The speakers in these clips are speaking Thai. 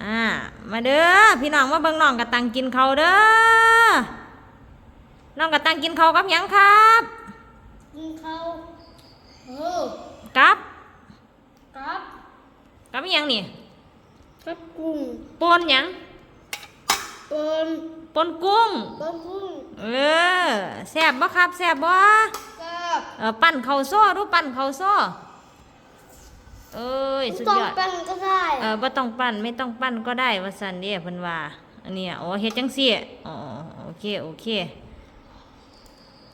อ่ามาเด้อพี่น้องมาเบิ่งน้องกระตังกินเขาวเด้อน้องกระตังกินเขาวกับหยังครับกินข้าวโอ้กับกับกับหยังนี่กับกุ้งปนหยังปนปนกุ้งปนกุ้งเออแซ่บบ่ครับแซ่บบ่กับเออปั่นข้าวโซ่ดูปั่นข้าวโซ่เอ้ย สุดต้องยอดปั้นก็ได้เออบ่ต้องปั้นไม่ต้องปั้นก็ได้ว่าซั่นเด้เพิ่นว่าอันเนี้ยอ๋อเฮ็ดจังซี่อ๋อโอเคโอเค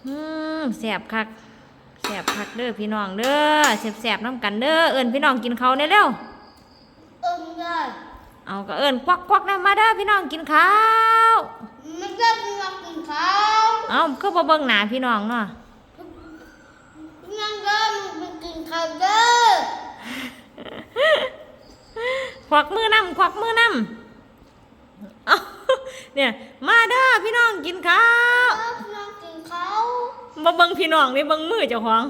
อืมแซ่บคักแซ่บคักเด้อพี่น้องเด้อแซ่บๆน้ำกันเด้อเอิ้นพี่น้องกินข้าวได้เร็วเอิมได้เอาก็เอิ้นควักๆนะมาเด้อพี่น้องกินข้าวไม่ได้กินมากินข้าวเอาคือบ่เบิ่งหน้าพี่น้องเนาะ ยังเดินไปกินข้าวเด้อ ควักมือนํควักมือนํเอาเนี่ยมาเด้อพี่น้องกินข้าวครับน้องกินข้าวบ่เบิ่งพี่น้องนี่เบิ่งมือเจ้าของ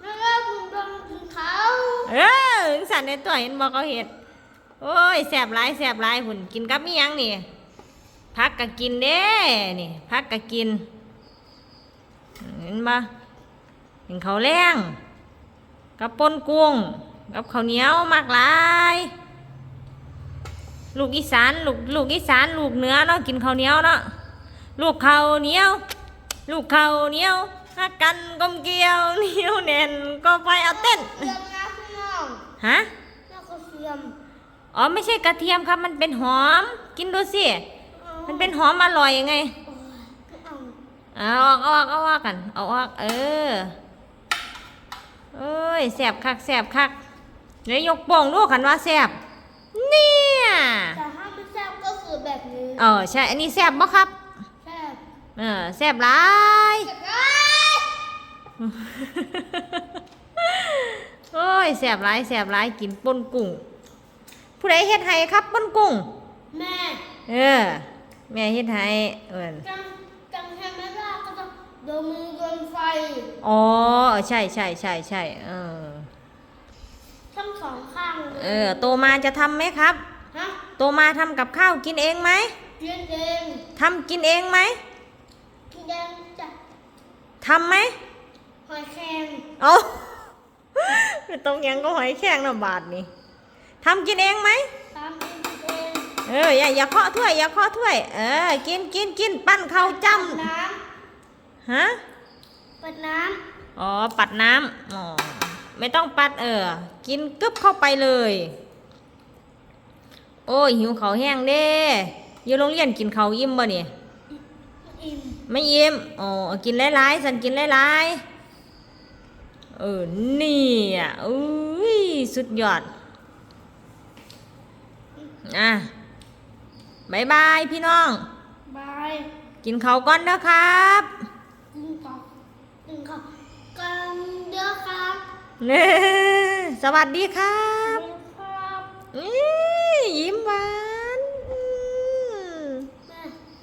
ไม่ได้กินน้องกินข้าวเออถึงสันในตัวเห็นบอกเขาเห็ดโอ้ยแสบหลายแสบหลายหุ่นกินกับมีหยังนี่พักก็กินเด้นี่พักก็กินเห็นปะกินข้าวแรงกับปนกุ้งกับข้าวเหนียวมากหลาย ลูกอีสานลูกลูกอีสานลูกเหนือเนาะกินข้าวเหนียวเนาะลูกข้าวเหนียว ลูกข้าวเหนียวฮักกันกลมเกลียวเหนียวแน่นก็ไปเอาเต้นเทียมนะพี่น้องฮะแล้วก็เทียมอ๋อไม่ใช่กระเทียมครับมันเป็นหอม กินดูสิมันเป็นหอมอร่อยยังไงโอ้ยไม่เอาเอาออกเอาออกเอาออกกันเอาออกเออเอ้ยแสบคักแสบคักเดี๋ยวยกโป่งดูขันว่าแสบเนี่ย แต่ถ้าไม่แซ่บก็คือแบบนี้ เออใช่ อันนี้แสบบ่ครับ แซ่บเออแสบหลายเก็บได้โอ้ยแสบหลายแสบหลายกินปนกุ้ง ผู้ใดเฮ็ดให้ครับปนกุ้ง แม่ เออ แม่เฮ็ดให้เอิ้นจังจังแฮมไม่ได้ก็ต้องโดนมือโดนไฟ อ๋อใช่ใช่ใช่ใช่เออทั้งสองข้างเลยเออ โตมาจะทำไหมครับ ฮะ โตมาทำกับข้าวกินเองไหม เรียนเองทำกินเองไหมกินเองจ้ะทำไหมหอยแครงเอาไม่ต้องยังก็หอยแข็งนะบาทนี่ทำกินเองไหมตามเองกินเองเอออย่าอย่าเคาะถ้วยอย่าเคาะถ้วย เออ กินกินกินปั้นข้าวจ้น้ำฮะำเปิดน้อ๋อปัดน้ำอ๋อไม่ต้องปัดเออ กินกึบเข้าไปเลย โอ้ยหิวเขาวแห้งเด้ อยู่โรงเรียนกินเขาวอิ่มบ่เนี่ยำอิ่มไม่ยิ้มอ๋อกินหลายๆสันกินหลายๆเออนี่อะอุ้ยสุดยอดอะบายบายพี่น้อง บายกินเขาวก่อนนะครับ กินกับกินกับกันเด้อครับเน่สวัสดีครับ